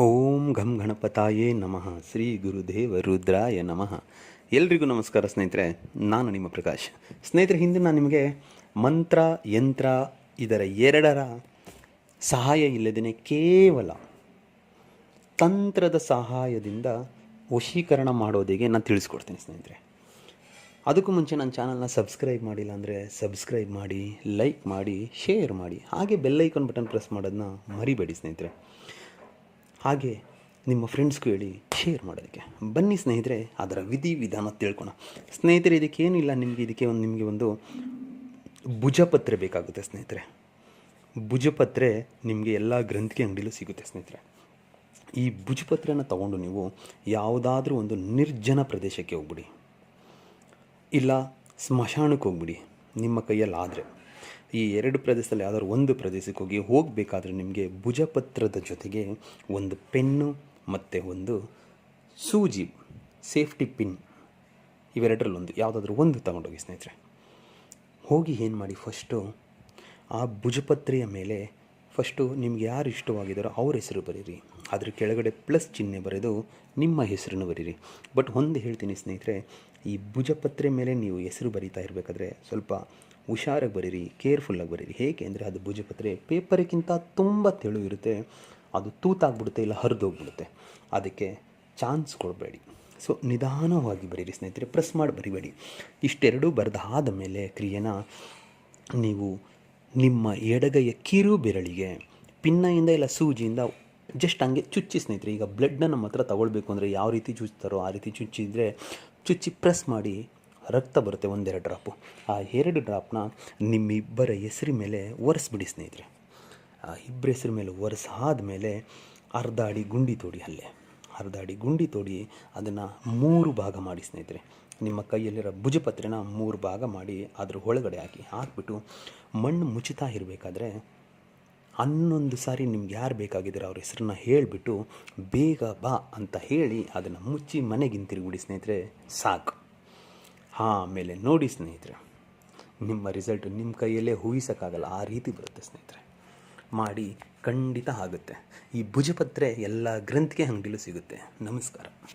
ಓಂ ಘಂ ಗಣಪತಾಯೇ ನಮಃ. ಶ್ರೀ ಗುರುದೇವ ರುದ್ರಾಯ ನಮಃ. ಎಲ್ರಿಗೂ ನಮಸ್ಕಾರ ಸ್ನೇಹಿತರೆ, ನಾನು ನಿಮ್ಮ ಪ್ರಕಾಶ್. ಸ್ನೇಹಿತರೆ ಹಿಂದೆ ನಾನು ನಿಮಗೆ ಮಂತ್ರ, ಯಂತ್ರ ಇದರ ಎರಡರ ಸಹಾಯ ಇಲ್ಲದೇ ಕೇವಲ ತಂತ್ರದ ಸಹಾಯದಿಂದ ವಶೀಕರಣ ಮಾಡೋದಿಗೆ ನಾನು ತಿಳಿಸ್ಕೊಡ್ತೀನಿ ಸ್ನೇಹಿತರೆ. ಅದಕ್ಕೂ ಮುಂಚೆ ನನ್ನ ಚಾನಲ್ನ ಸಬ್ಸ್ಕ್ರೈಬ್ ಮಾಡಿಲ್ಲ ಅಂದರೆ ಸಬ್ಸ್ಕ್ರೈಬ್ ಮಾಡಿ, ಲೈಕ್ ಮಾಡಿ, ಶೇರ್ ಮಾಡಿ, ಹಾಗೆ ಬೆಲ್ಲೈಕನ್ ಬಟನ್ ಪ್ರೆಸ್ ಮಾಡೋದನ್ನ ಮರಿಬೇಡಿ ಸ್ನೇಹಿತರೆ. ಹಾಗೆ ನಿಮ್ಮ ಫ್ರೆಂಡ್ಸ್ಗೂ ಹೇಳಿ ಶೇರ್ ಮಾಡೋದಕ್ಕೆ. ಬನ್ನಿ ಸ್ನೇಹಿತರೆ, ಅದರ ವಿಧಿ ವಿಧಾನ ತಿಳ್ಕೊಣ. ಸ್ನೇಹಿತರೆ ಇದಕ್ಕೇನಿಲ್ಲ ನಿಮಗೆ ಇದಕ್ಕೆ ಒಂದು, ನಿಮಗೆ ಒಂದು ಭುಜಪತ್ರೆ ಬೇಕಾಗುತ್ತೆ ಸ್ನೇಹಿತರೆ. ಭುಜಪತ್ರೆ ನಿಮಗೆ ಎಲ್ಲ ಗ್ರಂಥಿಕೆ ಅಂಗಡಿಲೂ ಸಿಗುತ್ತೆ ಸ್ನೇಹಿತರೆ. ಈ ಭುಜಪತ್ರೆನ ತಗೊಂಡು ನೀವು ಯಾವುದಾದ್ರೂ ಒಂದು ನಿರ್ಜನ ಪ್ರದೇಶಕ್ಕೆ ಹೋಗ್ಬಿಡಿ. ಇಲ್ಲ, ಸ್ಮಶಾನಕ್ಕೆ ಹೋಗ್ಬಿಡಿ. ನಿಮ್ಮ ಕೈಯಲ್ಲಿ ಆದರೆ ಈ ಎರಡು ಪ್ರದೇಶದಲ್ಲಿ ಯಾವ್ದಾದ್ರು ಒಂದು ಪ್ರದೇಶಕ್ಕೆ ಹೋಗಿ ಹೋಗಬೇಕಾದ್ರೆ ನಿಮಗೆ ಭುಜಪತ್ರದ ಜೊತೆಗೆ ಒಂದು ಪೆನ್ನು ಮತ್ತು ಒಂದು ಸೂಜಿ, ಸೇಫ್ಟಿ ಪಿನ್ ಇವೆರಡರಲ್ಲಿ ಒಂದು, ಯಾವುದಾದ್ರೂ ಒಂದು ತಗೊಂಡೋಗಿ ಸ್ನೇಹಿತರೆ. ಹೋಗಿ ಏನು ಮಾಡಿ ಫಸ್ಟು ಆ ಭುಜಪತ್ರೆಯ ಮೇಲೆ ಫಸ್ಟು ನಿಮ್ಗೆ ಯಾರು ಇಷ್ಟವಾಗಿದ್ದಾರೋ ಅವ್ರ ಹೆಸರು ಬರೀರಿ. ಅದ್ರ ಕೆಳಗಡೆ ಪ್ಲಸ್ ಚಿಹ್ನೆ ಬರೆದು ನಿಮ್ಮ ಹೆಸರನ್ನು ಬರೀರಿ. ಬಟ್ ಒಂದು ಹೇಳ್ತೀನಿ ಸ್ನೇಹಿತರೆ, ಈ ಭುಜಪತ್ರೆ ಮೇಲೆ ನೀವು ಹೆಸರು ಬರೀತಾ ಇರಬೇಕಾದ್ರೆ ಸ್ವಲ್ಪ ಹುಷಾರಾಗಿ ಬರೀರಿ ಕೇರ್ಫುಲ್ಲಾಗಿ ಬರೀರಿ. ಹೇಗೆ ಅಂದರೆ ಅದು ಭುಜಪತ್ರೆ ಪೇಪರಿಗಿಂತ ತುಂಬ ತೆಳು ಇರುತ್ತೆ, ಅದು ತೂತಾಗ್ಬಿಡುತ್ತೆ ಇಲ್ಲ ಹರಿದೋಗ್ಬಿಡುತ್ತೆ ಅದಕ್ಕೆ ಚಾನ್ಸ್ ಕೊಡಬೇಡಿ. ಸೊ ನಿಧಾನವಾಗಿ ಬರೀರಿ ಸ್ನೇಹಿತರೆ, ಪ್ರೆಸ್ ಮಾಡಿ ಬರಿಬೇಡಿ. ಇಷ್ಟೆರಡೂ ಬರೆದಾದ ಮೇಲೆ ಕ್ರಿಯೆನ ನೀವು ನಿಮ್ಮ ಎಡಗೈಯ ಕಿರು ಬೆರಳಿಗೆ ಪಿನ್ನಯಿಂದ ಇಲ್ಲ ಸೂಜಿಯಿಂದ ಜಸ್ಟ್ ಹಂಗೆ ಚುಚ್ಚಿ ಸ್ನೇಹಿತರೆ, ಈಗ ಬ್ಲಡ್ನ ನಮ್ಮ ಹತ್ರ ತಗೊಳ್ಬೇಕು ಅಂದರೆ ಯಾವ ರೀತಿ ಚುಚ್ತಾರೋ ಆ ರೀತಿ ಚುಚ್ಚಿದರೆ ಚುಚ್ಚಿ ಪ್ರೆಸ್ ಮಾಡಿ ರಕ್ತ ಬರುತ್ತೆ ಒಂದೆರಡು ಡ್ರಾಪು ಆ ಎರಡು ಡ್ರಾಪ್ನ ನಿಮ್ಮಿಬ್ಬರ ಹೆಸರಿ ಮೇಲೆ ಒರೆಸ್ಬಿಡಿ ಸ್ನೇಹಿತರೆ. ಆ ಇಬ್ಬರ ಹೆಸರು ಮೇಲೆ ಒರೆಸಾದ ಮೇಲೆ ಅರ್ಧ ಅಡಿ ಗುಂಡಿ ತೋಡಿ ಅಲ್ಲೇ ಅರ್ಧ ಗುಂಡಿ ತೋಡಿ ಅದನ್ನು ಮೂರು ಭಾಗ ಮಾಡಿ ಸ್ನೇಹಿತರೆ. ನಿಮ್ಮ ಕೈಯಲ್ಲಿರೋ ಭುಜಪತ್ರೆನ ಮೂರು ಭಾಗ ಮಾಡಿ ಅದ್ರ ಒಳಗಡೆ ಹಾಕಿ ಹಾಕ್ಬಿಟ್ಟು ಮಣ್ಣು ಮುಚ್ಚುತ್ತಾ ಇರಬೇಕಾದ್ರೆ ಹನ್ನೊಂದು ಸಾರಿ ನಿಮ್ಗೆ ಯಾರು ಬೇಕಾಗಿದ್ದೀರೋ ಅವ್ರ ಹೆಸರನ್ನ ಹೇಳಿಬಿಟ್ಟು ಬೇಗ ಬಾ ಅಂತ ಹೇಳಿ ಅದನ್ನು ಮುಚ್ಚಿ ಮನೆಗೆ ಹಿಂತಿರುಗಿಬಿಡಿ ಸ್ನೇಹಿತರೆ. ಸಾಕು. ಆಮೇಲೆ ನೋಡಿ ಸ್ನೇಹಿತರೆ, ನಿಮ್ಮ ರಿಸಲ್ಟ್ ನಿಮ್ಮ ಕೈಯಲ್ಲೇ ಊಹಿಸೋಕ್ಕಾಗಲ್ಲ, ಆ ರೀತಿ ಬರುತ್ತೆ ಸ್ನೇಹಿತರೆ. ಮಾಡಿ ಖಂಡಿತ ಆಗುತ್ತೆ. ಈ ಭುಜಪತ್ರೆ ಎಲ್ಲ ಗ್ರಂಥಿಗೆ ಅಂಗಡಿಲೂ ಸಿಗುತ್ತೆ. ನಮಸ್ಕಾರ.